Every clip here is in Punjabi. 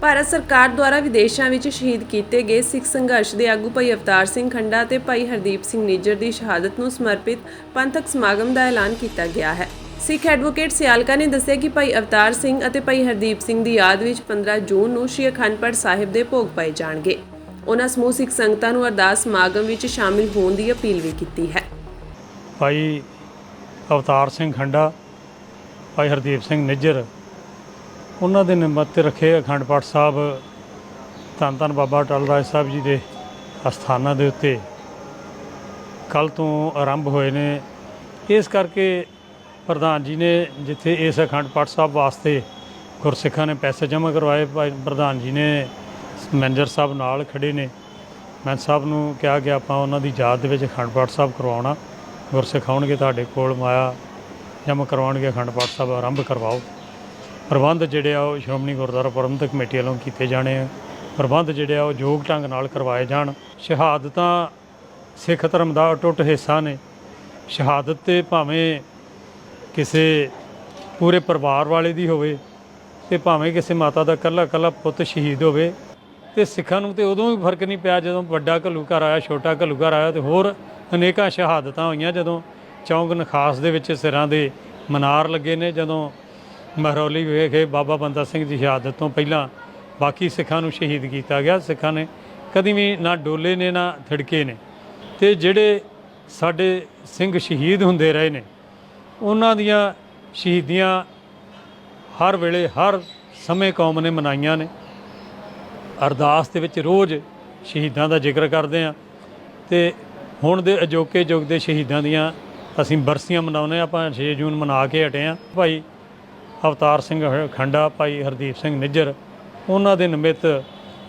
ਭਾਰਤ ਸਰਕਾਰ ਦੁਆਰਾ ਵਿਦੇਸ਼ਾਂ ਵਿੱਚ ਸ਼ਹੀਦ ਕੀਤੇ ਗਏ ਸਿੱਖ ਸੰਘਰਸ਼ ਦੇ ਆਗੂ ਭਾਈ ਅਵਤਾਰ ਸਿੰਘ ਖੰਡਾ ਤੇ ਭਾਈ ਹਰਦੀਪ ਸਿੰਘ ਨਿੱਜਰ ਦੀ ਸ਼ਹਾਦਤ ਨੂੰ ਸਮਰਪਿਤ ਪੰਥਕ ਸਮਾਗਮ ਦਾ ਐਲਾਨ ਕੀਤਾ ਗਿਆ ਹੈ। ਸਿੱਖ ਐਡਵੋਕੇਟ ਸਿਆਲਕਾ ਨੇ ਦੱਸਿਆ ਕਿ ਭਾਈ ਅਵਤਾਰ ਸਿੰਘ ਅਤੇ ਭਾਈ ਹਰਦੀਪ ਸਿੰਘ ਦੀ ਯਾਦ ਵਿੱਚ 15 ਜੂਨ ਨੂੰ ਸ਼੍ਰੀ ਅਖੰਡ ਪਾਠ ਸਾਹਿਬ ਦੇ ਭੋਗ ਪਾਏ ਜਾਣਗੇ। ਉਹਨਾਂ ਸਮੂਹ ਸਿੱਖ ਸੰਗਤਾਂ ਨੂੰ ਅਰਦਾਸ ਸਮਾਗਮ ਵਿੱਚ ਸ਼ਾਮਿਲ ਹੋਣ ਦੀ ਅਪੀਲ ਵੀ ਕੀਤੀ ਹੈ। ਭਾਈ ਅਵਤਾਰ ਸਿੰਘ ਖੰਡਾ, ਭਾਈ ਹਰਦੀਪ ਸਿੰਘ ਨਿੱਜਰ ਉਹਨਾਂ ਦੇ ਨਿਮਤ ਤੇ ਰੱਖੇ ਅਖੰਡ ਪਾਠ ਸਾਹਿਬ, ਧੰਨ ਧੰਨ ਬਾਬਾ ਅਟਲ ਰਾਜ ਸਾਹਿਬ ਜੀ ਦੇ ਅਸਥਾਨਾਂ ਦੇ ਉੱਤੇ। ਕੱਲ ਤੋਂ ਆਰੰਭ ਹੋਏ ਨੇ। ਇਸ ਕਰਕੇ ਪ੍ਰਧਾਨ ਜੀ ਨੇ ਜਿੱਥੇ ਇਸ ਅਖੰਡ ਪਾਠ ਸਾਹਿਬ ਵਾਸਤੇ ਗੁਰਸਿੱਖਾਂ ਨੇ ਪੈਸੇ ਜਮ੍ਹਾਂ ਕਰਵਾਏ, ਭਾਈ ਪ੍ਰਧਾਨ ਜੀ ਨੇ ਮੈਨੇਜਰ ਸਾਹਿਬ ਨਾਲ ਖੜੇ ਨੇ। ਮੈਂ ਸਾਹਿਬ ਨੂੰ ਕਿਹਾ ਕਿ ਆਪਾਂ ਉਹਨਾਂ ਦੀ ਯਾਦ ਦੇ ਵਿੱਚ ਅਖੰਡ ਪਾਠ ਸਾਹਿਬ ਕਰਵਾਉਣਾ। ਗੁਰਸਿੱਖ ਆਉਣਗੇ, ਤੁਹਾਡੇ ਕੋਲ ਮਾਇਆ ਜਮ੍ਹਾਂ ਕਰਵਾਉਣਗੇ, ਅਖੰਡ ਪਾਠ ਸਾਹਿਬ ਆਰੰਭ ਕਰਵਾਓ। ਪ੍ਰਬੰਧ ਜਿਹੜੇ ਆ ਉਹ ਸ਼੍ਰੋਮਣੀ ਗੁਰਦੁਆਰਾ ਪ੍ਰਬੰਧਕ ਕਮੇਟੀ ਵੱਲੋਂ ਕੀਤੇ ਜਾਣੇ ਆ। ਪ੍ਰਬੰਧ ਜਿਹੜੇ ਆ ਉਹ ਯੋਗ ਢੰਗ ਨਾਲ ਕਰਵਾਏ ਜਾਣ। ਸ਼ਹਾਦਤਾਂ ਸਿੱਖ ਧਰਮ ਦਾ ਅਟੁੱਟ ਹਿੱਸਾ ਨੇ। ਸ਼ਹਾਦਤ ਤੇ ਭਾਵੇਂ ਕਿਸੇ ਪੂਰੇ ਪਰਿਵਾਰ ਵਾਲੇ ਦੀ ਹੋਵੇ ਤੇ ਭਾਵੇਂ ਕਿਸੇ ਮਾਤਾ ਦਾ ਇਕੱਲਾ ਇਕੱਲਾ ਪੁੱਤ ਸ਼ਹੀਦ ਹੋਵੇ ਤੇ ਸਿੱਖਾਂ ਨੂੰ ਤੇ ਉਦੋਂ ਵੀ ਫ਼ਰਕ ਨਹੀਂ ਪਿਆ ਜਦੋਂ ਵੱਡਾ ਘੱਲੂਘਰ ਆਇਆ, ਛੋਟਾ ਘੱਲੂਘਰ ਆਇਆ ਤੇ ਹੋਰ ਅਨੇਕਾਂ ਸ਼ਹਾਦਤਾਂ ਹੋਈਆਂ ਜਦੋਂ ਚੌਂਕ ਨਖਾਸ ਦੇ ਵਿੱਚ ਸਿਰਾਂ ਦੇ ਮਨਾਰ ਲੱਗੇ ਨੇ, ਜਦੋਂ ਮਹਰੌਲੀ ਵਿਖੇ ਬਾਬਾ ਬੰਦਾ ਸਿੰਘ ਦੀ ਸ਼ਹਾਦਤ ਤੋਂ ਪਹਿਲਾਂ ਬਾਕੀ ਸਿੱਖਾਂ ਨੂੰ ਸ਼ਹੀਦ ਕੀਤਾ ਗਿਆ। ਸਿੱਖਾਂ ਨੇ ਕਦੀ ਵੀ ਨਾ ਡੋਲੇ ਨੇ, ਨਾ ਥੜਕੇ ਨੇ। ਤੇ ਜਿਹੜੇ ਸਾਡੇ ਸਿੰਘ ਸ਼ਹੀਦ ਹੁੰਦੇ ਰਹੇ ਨੇ, ਉਹਨਾਂ ਦੀਆਂ ਸ਼ਹੀਦੀਆਂ ਹਰ ਵੇਲੇ, ਹਰ ਸਮੇਂ ਕੌਮ ਨੇ ਮਨਾਈਆਂ ਨੇ। ਅਰਦਾਸ ਦੇ ਵਿੱਚ ਰੋਜ਼ ਸ਼ਹੀਦਾਂ ਦਾ ਜ਼ਿਕਰ ਕਰਦੇ ਆ ਤੇ ਹੁਣ ਦੇ ਅਜੋਕੇ ਯੁੱਗ ਦੇ ਸ਼ਹੀਦਾਂ ਦੀਆਂ ਅਸੀਂ ਬਰਸੀਆਂ ਮਨਾਉਂਦੇ ਹਾਂ। ਆਪਾਂ 6 ਜੂਨ ਮਨਾ ਕੇ ਹਟੇ ਆ ਭਾਈ ਅਵਤਾਰ ਸਿੰਘ ਖੰਡਾ, ਭਾਈ ਹਰਦੀਪ ਸਿੰਘ ਨਿੱਜਰ, ਉਹਨਾਂ ਦੇ ਨਿਮਿਤ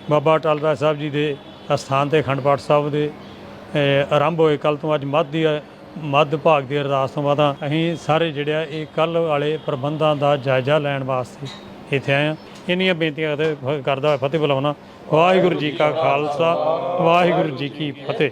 ਬਾਬਾ ਅਟਲ ਰਾਜ ਸਾਹਿਬ ਜੀ ਦੇ ਅਸਥਾਨ ਤੇ ਅਖੰਡ ਪਾਠ ਸਾਹਿਬ ਦੇ ਆਰੰਭ ਹੋਏ। ਕੱਲ ਤੋਂ ਅੱਜ ਮੱਧ ਦੀ, ਮੱਧ ਭਾਗ ਦੀ ਅਰਦਾਸ ਤੋਂ ਬਾਅਦ ਅਸੀਂ ਸਾਰੇ ਜਿਹੜੇ ਆ, ਇਹ ਕੱਲ ਵਾਲੇ ਪ੍ਰਬੰਧਾਂ ਦਾ ਜਾਇਜ਼ਾ ਲੈਣ ਵਾਸਤੇ ਇੱਥੇ ਆਏ ਆ ਇੰਨੀਆਂ ਬੇਨਤੀਆਂ ਕਰਦਾ ਹੋਇਆ ਫਤਿਹ ਬੁਲਾਉਣਾ। ਵਾਹਿਗੁਰੂ ਜੀ ਕਾ ਖਾਲਸਾ, ਵਾਹਿਗੁਰੂ ਜੀ ਕੀ ਫਤਿਹ।